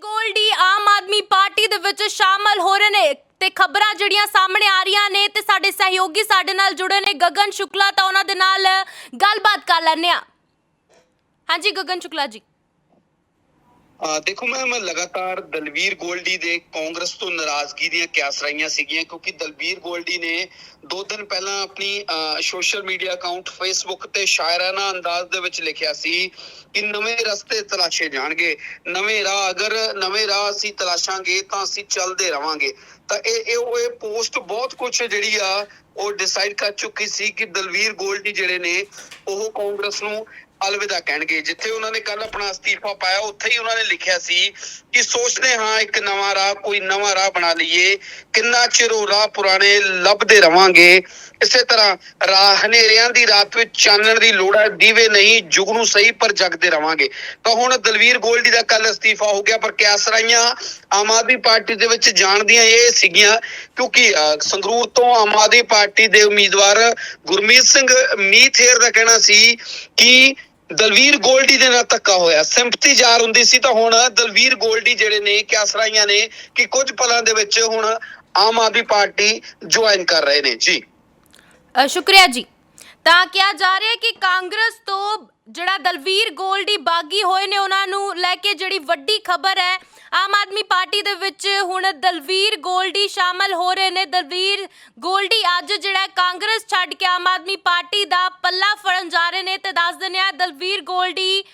Goldy Aam Aadmi Party ਦੇ ਵਿੱਚ ਸ਼ਾਮਲ ਹੋ ਰਹੇ ਨੇ ਤੇ ਖਬਰਾਂ ਜਿਹੜੀਆਂ ਸਾਹਮਣੇ ਆ ਰਹੀਆਂ ਨੇ ਤੇ ਸਾਡੇ ਸਹਿਯੋਗੀ ਸਾਡੇ ਨਾਲ ਜੁੜੇ ਨੇ। ਗਗਨ ਸ਼ੁਕਲਾ ਤਾਂ ਉਹਨਾਂ ਦੇ ਨਾਲ ਗੱਲਬਾਤ ਕਰ ਲੈਂਦੇ ਆ ਹਾਂਜੀ, ਗਗਨ ਸ਼ੁਕਲਾ ਜੀ। ਦੇਖੋ ਮੈਂ ਲਗਾਤਾਰ ਦਲਵੀਰ ਗੋਲਡੀ ਦੇ ਕਾਂਗਰਸ ਤੋਂ ਨਾਰਾਜ਼ਗੀ ਦੀਆਂ ਕਿਆਸ ਸੀਗੀਆਂ, ਕਿਉਂਕਿ ਦਲਵੀਰ ਗੋਲਡੀ ਨੇ ਦੋ ਦਿਨ ਪਹਿਲਾਂ ਆਪਣੀ ਸੋਸ਼ਲ ਮੀਡੀਆ ਅਕਾਊਂਟ ਫੇਸਬੁੱਕ ਤੇ ਸ਼ਾਇਰਾਨਾ ਅੰਦਾਜ਼ ਦੇ ਵਿੱਚ ਲਿਖਿਆ ਸੀ ਕਿ ਨਵੇਂ ਰਸਤੇ ਤਲਾਸ਼ੇ ਜਾਣਗੇ, ਨਵੇਂ ਰਾਹ ਅਗਰ ਨਵੇਂ ਰਾਹ ਅਸੀਂ ਤਲਾਸ਼ਾਂਗੇ ਤਾਂ ਅਸੀਂ ਚੱਲਦੇ ਰਵਾਂਗੇ। ਤਾਂ ਇਹ ਇਹ ਇਹ ਪੋਸਟ ਬਹੁਤ ਕੁਝ ਜਿਹੜੀ ਆ, ਉਹ ਡਿਸਾਈਡ ਕਰ ਚੁੱਕੀ ਸੀ ਕਿ ਦਲਵੀਰ ਗੋਲਡੀ ਜਿਹੜੇ ਨੇ, ਉਹ ਕਾਂਗਰਸ ਨੂੰ ਅਲਵਿਦਾ ਕਹਿਣਗੇ। ਜਿੱਥੇ ਉਹਨਾਂ ਨੇ ਕੱਲ ਆਪਣਾ ਅਸਤੀਫਾ ਪਾਇਆ, ਉੱਥੇ ਹੀ ਉਹਨਾਂ ਨੇ ਲਿਖਿਆ ਸੀ ਕਿ ਸੋਚਦੇ ਹਾਂ ਇੱਕ ਨਵਾਂ ਰਾਹ, ਕੋਈ ਨਵਾਂ ਰਾਹ ਬਣਾ ਲਈਏ। ਕਿੰਨਾ ਚਿਰ ਉਹ ਰਾਹ ਪੁਰਾਣੇ ਲੱਭਦੇ ਰਵਾਂਗੇ। ਇਸੇ ਤਰ੍ਹਾਂ ਰਾਹ ਹਨੇਰਿਆਂ ਦੀ ਰਾਤ ਵਿੱਚ ਚਾਨਣ ਦੀ ਲੋੜ ਹੈ ਦੀਵੇ ਨਹੀਂ, ਜੁਗ ਨੂੰ ਸਹੀ ਪਰ ਜਗਦੇ ਰਵਾਂਗੇ। ਤਾਂ ਹੁਣ ਦਲਵੀਰ ਗੋਲਡੀ ਦਾ ਕੱਲ ਅਸਤੀਫਾ ਹੋ ਗਿਆ, ਪਰ ਕਿਆਸਰਾਈਆਂ ਆਮ ਆਦਮੀ ਪਾਰਟੀ ਦੇ ਵਿੱਚ ਜਾਣ ਦੀਆਂ ਇਹ ਸੀਗੀਆਂ ਕਿਉਂਕਿ ਅਹ, ਸੰਗਰੂਰ ਤੋਂ ਆਮ ਆਦਮੀ ਪਾਰਟੀ ਦੇ ਉਮੀਦਵਾਰ ਗੁਰਮੀਤ ਸਿੰਘ ਮੀਥੇਰ ਦਾ ਕਹਿਣਾ ਸੀ ਕਿ ਦਲਵੀਰ ਗੋਲਡੀ ਦੇ ਨਾਲ ਧੱਕਾ ਹੋਇਆ। ਸਿੰਪਥੀ ਜ਼ਾਰ ਹੁੰਦੀ ਸੀ ਤਾਂ ਹੁਣ ਦਲਵੀਰ ਗੋਲਡੀ ਜਿਹੜੇ ਨੇ ਕਿਆਸਰਾਈਆਂ ਨੇ ਕਿ ਕੁਝ ਪਲਾਂ ਦੇ ਵਿੱਚ ਹੁਣ ਆਮ ਆਦਮੀ ਪਾਰਟੀ ਜੁਆਇਨ ਕਰ ਰਹੇ ਨੇ। ਜੀ। ਸ਼ੁਕਰੀਆ ਜੀ। ਤਾਂ ਕਿਹਾ ਜਾ ਰਿਹਾ ਹੈ ਕਿ ਕਾਂਗਰਸ ਤੋਂ ਜਿਹੜਾ ਦਲਵੀਰ ਗੋਲਡੀ ਬਾਗੀ ਹੋਏ ਨੇ, ਉਹਨਾਂ ਨੂੰ ਲੈ ਕੇ ਜਿਹੜੀ ਵੱਡੀ ਖਬਰ ਹੈ, ਆਮ ਆਦਮੀ ਪਾਰਟੀ ਦੇ ਵਿੱਚ ਹੁਣ ਦਲਵੀਰ ਗੋਲਡੀ ਸ਼ਾਮਲ ਹੋ ਰਹੇ ਨੇ। ਦਲਵੀਰ ਗੋਲਡੀ ਅੱਜ ਜਿਹੜਾ ਕਾਂਗਰਸ ਛੱਡ ਕੇ ਆਮ ਆਦਮੀ ਪਾਰਟੀ ਦਾ ਪੱਲਾ ਫੜਨ ਜਾ ਰਹੇ ਨੇ ਤੇ ਦੱਸ ਦਿੰਦੇ ਆ ਦਲਵੀਰ ਗੋਲਡੀ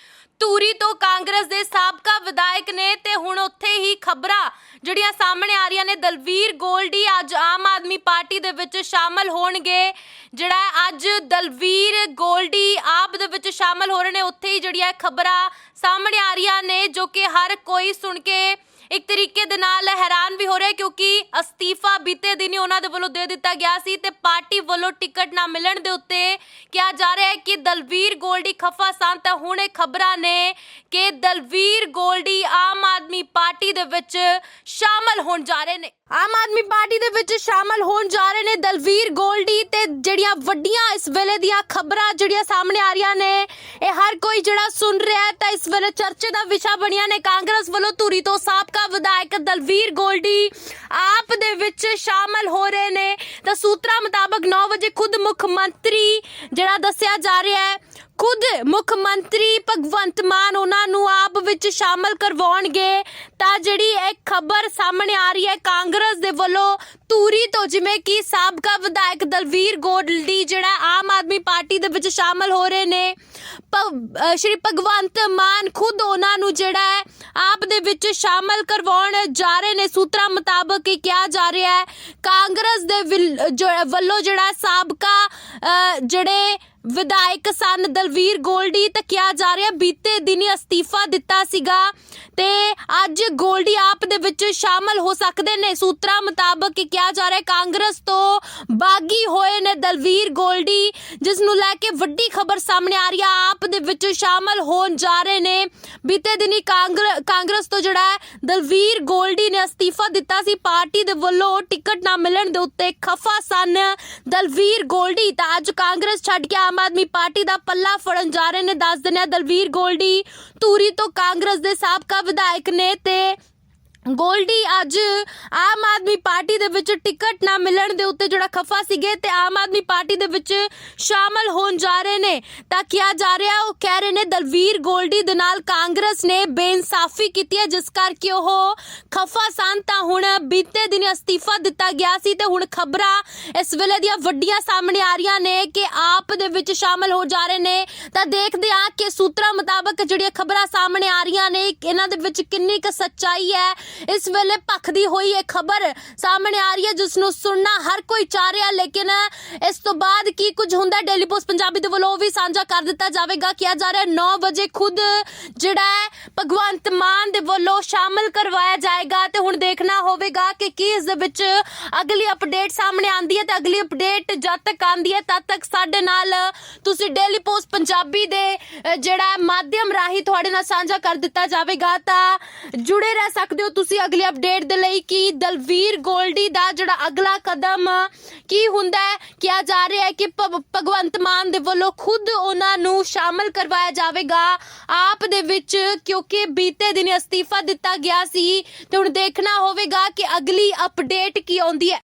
ਧੂਰੀ ਤੋਂ ਕਾਂਗਰਸ ਦੇ ਸਾਬਕਾ ਵਿਧਾਇਕ ਨੇ ਤੇ ਹੁਣ ਉੱਥੇ ਹੀ ਖਬਰਾਂ ਜਿਹੜੀਆਂ ਸਾਹਮਣੇ ਆ ਰਹੀਆਂ ਨੇ, ਦਲਵੀਰ ਗੋਲਡੀ ਅੱਜ ਆਮ ਆਦਮੀ ਪਾਰਟੀ ਦੇ ਵਿੱਚ ਸ਼ਾਮਲ ਹੋਣਗੇ। ਜਿਹੜਾ ਅੱਜ ਦਲਵੀਰ ਗੋਲਡੀ ਦੇ ਵਿੱਚ ਸ਼ਾਮਲ ਹੋ ਰਹੇ ਨੇ। ਉੱਥੇ ਹੀ ਜਿਹੜੀਆਂ ਖਬਰਾਂ ਸਾਹਮਣੇ ਆ ਰਹੀਆਂ ਨੇ, ਜੋ ਕਿ ਹਰ ਕੋਈ ਸੁਣ ਕੇ ਇੱਕ ਤਰੀਕੇ ਦੇ ਨਾਲ ਹੈਰਾਨ ਵੀ ਹੋ ਰਿਹਾ ਕਿਉਂਕਿ ਅਸਤੀਫਾ ਬੀਤੇ ਦਿਨੀ ਉਹਨਾਂ ਦੇ ਵੱਲੋਂ ਦੇ ਦਿੱਤਾ ਗਿਆ ਸੀ ਤੇ ਪਾਰਟੀ ਵੱਲੋਂ ਟਿਕਟ ਨਾ ਮਿਲਣ ਦੇ ਉੱਤੇ ਕਿਹਾ ਜਾ ਰਿਹਾ ਹੈ ਕਿ ਦਲਵੀਰ ਗੋਲਡੀ ਖਫਾ ਸਨ ਹੁਣ ਇਹ ਖਬਰਾਂ ਨੇ ਕਿ ਦਲਵੀਰ ਗੋਲਡੀ ਆਮ ਆਦਮੀ ਪਾਰਟੀ ਦੇ ਵਿੱਚ ਸ਼ਾਮਲ ਹੋਣ ਜਾ ਰਹੇ ਨੇ। ਆਮ ਆਦਮੀ ਪਾਰਟੀ ਦੇ ਵਿੱਚ ਸ਼ਾਮਲ ਹੋਣ ਜਾ ਰਹੇ ਨੇ ਦਲਵੀਰ ਗੋਲਡੀ ਤੇ ਜਿਹੜੀਆਂ ਵੱਡੀਆਂ ਇਸ ਵੇਲੇ ਦੀਆਂ ਖਬਰਾਂ ਜਿਹੜੀਆਂ ਸਾਹਮਣੇ ਆ ਰਹੀਆਂ ਨੇ, ਇਹ ਹਰ ਕੋਈ ਜਿਹੜਾ ਸੁਣ ਰਿਹਾ ਹੈ ਤਾਂ ਇਸ ਵੇਲੇ ਚਰਚੇ ਦਾ ਵਿਸ਼ਾ ਬਣੀਆਂ ਨੇ। ਕਾਂਗਰਸ ਵੱਲੋਂ ਧੂਰੀ ਤੋਂ ਸਾਬਕਾ ਵਿਧਾਇਕ ਦਲਵੀਰ ਗੋਲਡੀ ਆਪ ਦੇ ਵਿੱਚ ਸ਼ਾਮਲ ਹੋ ਰਹੇ ਨੇ। ਤਾਂ ਸੂਤਰਾਂ ਮੁਤਾਬਕ 9 ਵਜੇ ਖੁਦ ਮੁੱਖ ਮੰਤਰੀ ਜਿਹੜਾ ਦੱਸਿਆ ਜਾ ਰਿਹਾ ਹੈ, ਖੁਦ ਮੁੱਖ ਮੰਤਰੀ ਭਗਵੰਤ ਮਾਨ ਉਹਨਾਂ ਨੂੰ ਆਪ ਵਿੱਚ ਸ਼ਾਮਲ ਕਰਵਾਉਣਗੇ। ਤਾਂ ਜਿਹੜੀ ਇਹ ਖਬਰ ਸਾਹਮਣੇ ਆ ਰਹੀ ਹੈ, ਕਾਂਗਰਸ ਦੇ ਵੱਲੋਂ ਤੂਰੀ ਤੋਂ ਜਿਵੇਂ ਕਿ ਸਾਬਕਾ ਵਿਧਾਇਕ ਦਲਵੀਰ ਗੋਲਡੀ ਜਿਹੜਾ ਆਮ ਆਦਮੀ ਪਾਰਟੀ ਦੇ ਵਿੱਚ ਸ਼ਾਮਲ ਹੋ ਰਹੇ ਨੇ। ਸ਼੍ਰੀ ਭਗਵੰਤ ਮਾਨ ਖੁਦ ਉਹਨਾਂ ਨੂੰ ਜਿਹੜਾ ਹੈ, ਆਪ ਦੇ ਵਿੱਚ ਸ਼ਾਮਲ ਕਰਵਾਉਣ ਜਾ ਰਹੇ ਨੇ। ਸੂਤਰਾਂ ਮੁਤਾਬਕ ਇਹ ਕਿਹਾ ਜਾ ਰਿਹਾ ਹੈ, ਕਾਂਗਰਸ ਦੇ ਵਿਲ- ਵੱਲੋਂ ਜਿਹੜਾ ਸਾਬਕਾ ਜਿਹੜੇ ਵਿਧਾਇਕ ਸਨ ਦਲਵੀਰ ਗੋਲਡੀ ਤਾਂ ਕਿਹਾ ਜਾ ਰਿਹਾ ਬੀਤੇ ਦਿਨੀ ਅਸਤੀਫਾ ਦਿੱਤਾ ਸੀਗਾ ਤੇ ਅੱਜ ਗੋਲਡੀ ਆਪ ਦੇ ਵਿੱਚ ਸ਼ਾਮਲ ਹੋ ਸਕਦੇ ਨੇ। ਸੂਤਰਾਂ ਮੁਤਾਬਕ ਕਿਹਾ ਜਾ ਰਿਹਾ ਕਾਂਗਰਸ ਤੋਂ ਬਾਗੀ ਹੋਏ ਨੇ ਦਲਵੀਰ ਗੋਲਡੀ, ਜਿਸ ਨੂੰ ਲੈ ਕੇ ਵੱਡੀ ਖਬਰ ਸਾਹਮਣੇ ਆ ਰਹੀ ਹੈ। ਆਪ ਦੇ ਵਿੱਚ ਸ਼ਾਮਲ ਹੋਣ ਜਾ ਰਹੇ ਨੇ। ਬੀਤੇ ਦਿਨੀ ਕਾਂਗਰਸ ਤੋਂ ਜਿਹੜਾ ਦਲਵੀਰ ਗੋਲਡੀ ਨੇ ਅਸਤੀਫਾ ਦਿੱਤਾ ਸੀ। ਪਾਰਟੀ ਦੇ ਵੱਲੋਂ ਟਿਕਟ ਨਾ ਮਿਲਣ ਦੇ ਉੱਤੇ ਖਫਾ ਸਨ ਦਲਵੀਰ ਗੋਲਡੀ। ਤਾਂ ਅੱਜ ਕਾਂਗਰਸ ਛੱਡ ਕੇ ਆਮ ਆਦਮੀ ਪਾਰਟੀ ਦਾ ਪੱਲਾ ਫੜਨ ਜਾ ਰਹੇ ਨੇ। ਦੱਸ ਦਿੰਦੇ ਆ ਦਲਵੀਰ ਗੋਲਡੀ ਧੂਰੀ ਤੋਂ ਕਾਂਗਰਸ ਦੇ ਸਾਬਕਾ ਵਿਧਾਇਕ ਨੇ ਤੇ ਗੋਲਡੀ ਅੱਜ ਆਮ ਆਦਮੀ ਪਾਰਟੀ ਦੇ ਵਿੱਚ ਟਿਕਟ ਨਾ ਮਿਲਣ ਦੇ ਉੱਤੇ ਜਿਹੜਾ ਖਫਾ ਸੀਗੇ ਤੇ ਆਮ ਆਦਮੀ ਪਾਰਟੀ ਦੇ ਵਿੱਚ ਸ਼ਾਮਲ ਹੋਣ ਜਾ ਰਹੇ ਨੇ। ਤਾਂ ਕਿਹਾ ਜਾ ਰਿਹਾ, ਉਹ ਕਹਿ ਰਹੇ ਨੇ, ਦਲਵੀਰ ਗੋਲਡੀ ਦੇ ਨਾਲ ਕਾਂਗਰਸ ਨੇ ਬੇਇਨਸਾਫੀ ਕੀਤੀ ਹੈ, ਜਿਸ ਕਰਕੇ ਉਹ ਖਫਾ ਸਨ। ਤਾਂ ਹੁਣ ਬੀਤੇ ਦਿਨ ਅਸਤੀਫਾ ਦਿੱਤਾ ਗਿਆ ਸੀ ਤੇ ਹੁਣ ਖਬਰਾਂ ਇਸ ਵੇਲੇ ਦੀਆਂ ਵੱਡੀਆਂ ਸਾਹਮਣੇ ਆ ਰਹੀਆਂ ਨੇ ਕਿ ਆਪ ਦੇ ਵਿੱਚ ਸ਼ਾਮਲ ਹੋ ਜਾ ਰਹੇ ਨੇ। ਤਾਂ ਦੇਖਦੇ ਆ ਕਿ ਸੂਤਰਾਂ ਮੁਤਾਬਕ ਜਿਹੜੀਆਂ ਖਬਰਾਂ ਸਾਹਮਣੇ ਆ ਰਹੀਆਂ ਨੇ ਇਹਨਾਂ ਦੇ ਵਿੱਚ ਕਿੰਨੀ ਕੁ ਸੱਚਾਈ ਹੈ। ਇਸ ਵੇਲੇ ਭਖਦੀ ਹੋਈ ਇਹ ਖਬਰ ਸਾਹਮਣੇ ਆ ਰਹੀ ਹੈ ਜਿਸ ਨੂੰ ਸੁਣਨਾ ਹਰ ਕੋਈ ਚਾਹ ਰਿਹਾ, ਲੇਕਿਨ ਇਸ ਤੋਂ ਬਾਅਦ ਕੀ ਕੁਝ ਹੁੰਦਾ ਡੇਲੀ ਪੋਸਟ ਪੰਜਾਬੀ ਦੇ ਵੱਲੋਂ ਉਹ ਵੀ ਸਾਂਝਾ ਕਰ ਦਿੱਤਾ ਜਾਵੇਗਾ ਕਿਹਾ ਜਾ ਰਿਹਾ 9 ਵਜੇ ਖੁਦ ਜਿਹੜਾ ਹੈ ਭਗਵੰਤ ਮਾਨ ਦੇ ਵੱਲੋਂ ਸ਼ਾਮਲ ਕਰਵਾਇਆ ਜਾਏਗਾ ਤੇ ਹੁਣ ਦੇਖਣਾ ਹੋਵੇਗਾ ਕਿ ਕੀ ਇਸ ਦੇ ਵਿੱਚ ਅਗਲੀ ਅਪਡੇਟ ਸਾਹਮਣੇ ਆਂਦੀ ਹੈ ਤੇ ਅਗਲੀ ਅਪਡੇਟ ਜਦ ਤੱਕ ਆਂਦੀ ਹੈ ਤਦ ਤੱਕ ਸਾਡੇ ਨਾਲ ਤੁਸੀਂ ਡੇਲੀ ਪੋਸਟ ਪੰਜਾਬੀ ਦੇ ਜਿਹੜਾ ਮਾਧਿਅਮ ਰਾਹੀਂ ਤੁਹਾਡੇ ਨਾਲ ਸਾਂਝਾ ਕਰ ਦਿੱਤਾ ਜਾਵੇਗਾ। ਤਾਂ ਜੁੜੇ ਰਹਿ ਸਕਦੇ ਹੋ ਤੁਸੀਂ ਅਗਲੀ ਅਪਡੇਟ ਦੇ ਲਈ ਕਿ ਦਲਵੀਰ ਗੋਲਡੀ ਦਾ ਜਿਹੜਾ ਅਗਲਾ ਕਦਮ ਕੀ ਹੁੰਦਾ ਹੈ, ਕਿਹਾ ਜਾ ਰਿਹਾ ਹੈ ਕਿ ਭਗ- ਭਗਵੰਤ ਮਾਨ ਦੇ ਵੱਲੋਂ ਖੁਦ ਉਹਨਾਂ ਨੂੰ ਸ਼ਾਮਲ ਕਰਵਾਇਆ ਜਾਵੇਗਾ। ਆਪ ਦੇ ਵਿੱਚ ਕਿਉਂਕਿ ਬੀਤੇ ਦਿਨ ਅਸਤੀਫਾ ਦਿੱਤਾ ਗਿਆ ਸੀ ਤੇ ਹੁਣ ਦੇਖਣਾ ਹੋਵੇਗਾ ਕਿ ਅਗਲੀ ਅਪਡੇਟ ਕੀ ਆਉਂਦੀ ਹੈ।